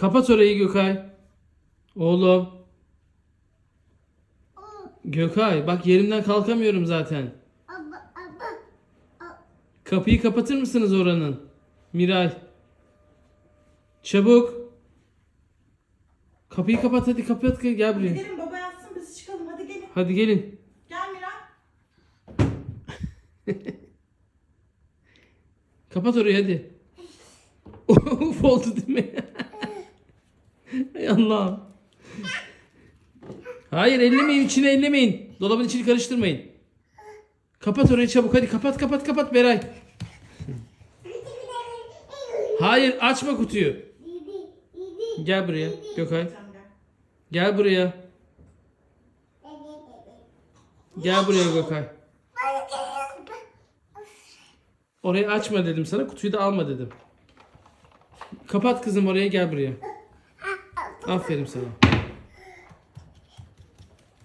Kapat orayı Gökay. Oğlum. Gökay bak yerimden kalkamıyorum zaten. Abba, abba. Kapıyı kapatır mısınız oranın? Miray. Çabuk. Kapıyı kapat hadi kapat gel buraya. Gelin baba yatsın biz çıkalım hadi gelin. Hadi gelin. Gel Miray. Kapat orayı hadi. Uf oldu değil mi? Hay Allah'ım. Hayır ellemeyin içine ellemeyin. Dolabın içini karıştırmayın. Kapat orayı çabuk hadi kapat kapat kapat Beray. Hayır açma kutuyu. Gel buraya Gökay. Gel buraya. Gel buraya Gökay. Orayı açma dedim sana kutuyu da alma dedim. Kapat kızım oraya gel buraya. Aferin sana.